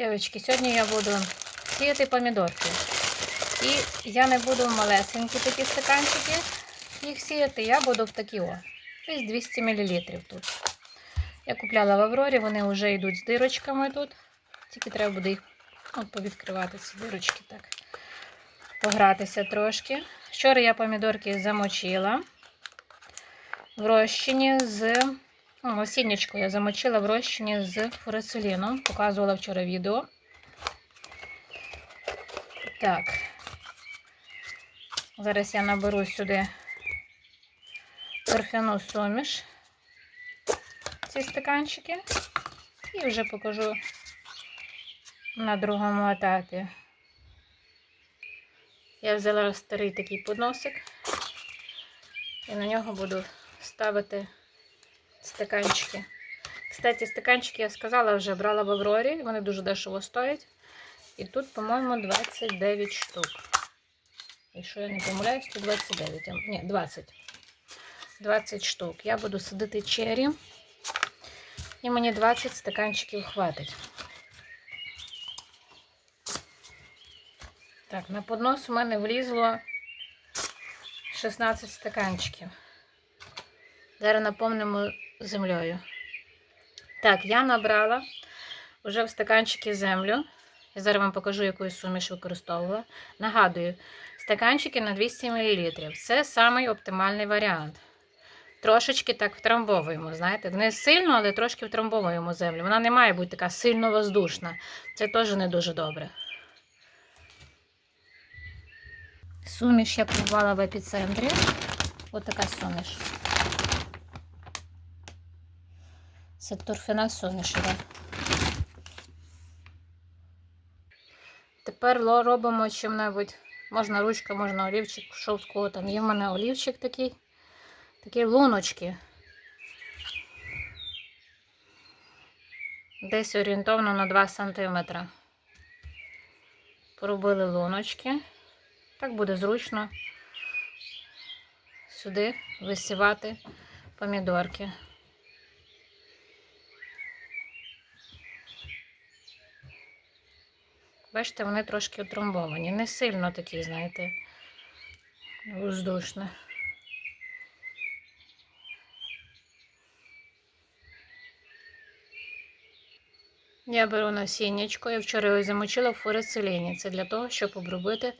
Дівчатки, сьогодні я буду сіяти помідорки. І я не буду малесенькі такі стаканчики їх сіяти, я буду в такі о. Десь 200 мл тут. Я купляла в Аврорі, вони вже йдуть з дирочками тут. Тільки треба буде їх от, повідкривати ці дирочки так. Погратися трошки. Вчора я помідорки замочила в розчині з ну, осіннячку я замочила в розчині з фурацеліном. Показувала вчора відео. Так. Зараз я наберу сюди торфяну суміш, ці стаканчики, і вже покажу на другому етапі. Я взяла старий такий подносик і на нього буду ставити стаканчики. Кстати, стаканчики я сказала, вже брала в Аврорі, вони дуже дешево стоять. І тут, по-моєму, 29 штук. Якщо я не помиляюсь, то 29. Ні, 20. 20 штук. Я буду садити чері. І мені 20 стаканчиків хватить. Так, на поднос у мене влізло 16 стаканчиків. Зараз наповнимо землею. Так, я набрала вже в стаканчики землю. Я зараз вам покажу, яку суміш використовувала. Нагадую, стаканчики на 200 мл. Це самий оптимальний варіант. Трошечки так втрамбовуємо, знаєте, не сильно, але трошки втрамбовуємо землю. Вона не має бути така сильно воздушна. Це теж не дуже добре. Суміш я купувала в епіцентрі. Ось така суміш. Це торфяна суміш. Тепер робимо чим-небудь. Можна ручка, можна олівчик, шовтку. Там є в мене олівчик такий. Такі луночки. Десь орієнтовно на 2 см. Поробили луночки. Так буде зручно сюди висівати помідорки. Бачите, вони трошки утрамбовані. Не сильно такі, знаєте, воздушні. Я беру насіннячко. Я вчора його замочила в фурицеліні. Це для того, щоб обробити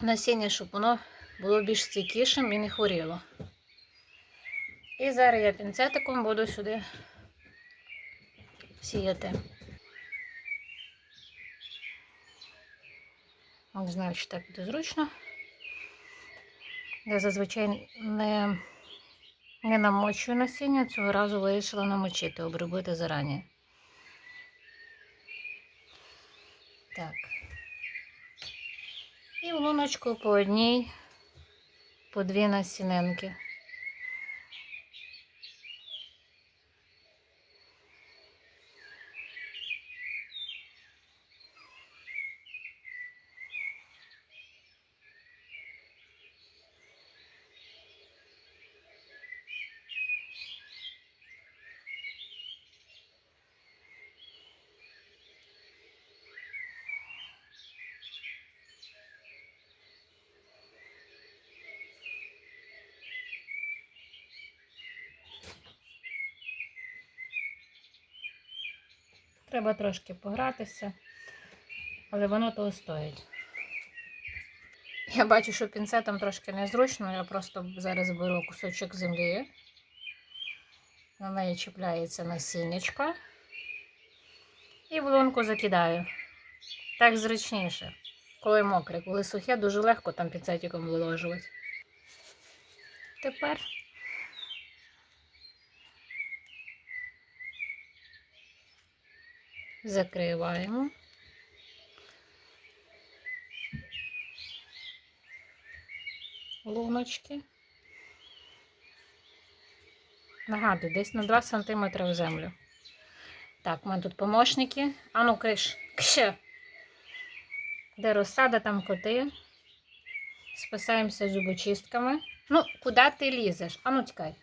насіння, щоб воно було більш стійкішим і не хворіло. І зараз я пінцетиком буду сюди сіяти. Не знаю, чи так буде зручно. Я зазвичай не, не намочую насіння, цього разу вирішила намочити, обробити зарані. Так. І луночку по одній, по дві насінинки. Треба трошки погратися, але воно того стоїть. Я бачу, що пінцетом трошки незручно, я просто зараз беру кусочок землі, на неї чіпляється насіннячко і в лунку закидаю. Так зручніше. Коли мокре, коли сухе, дуже легко там пінцетиком виложувати. Тепер закриваємо. Луночки. Нагадую, десь на 2 см в землю. Так, у мене тут помощники. А ну, криш, кше. Де розсада, там коти. Спасаємося зубочистками. Ну, куди ти лізеш? А ну тікай.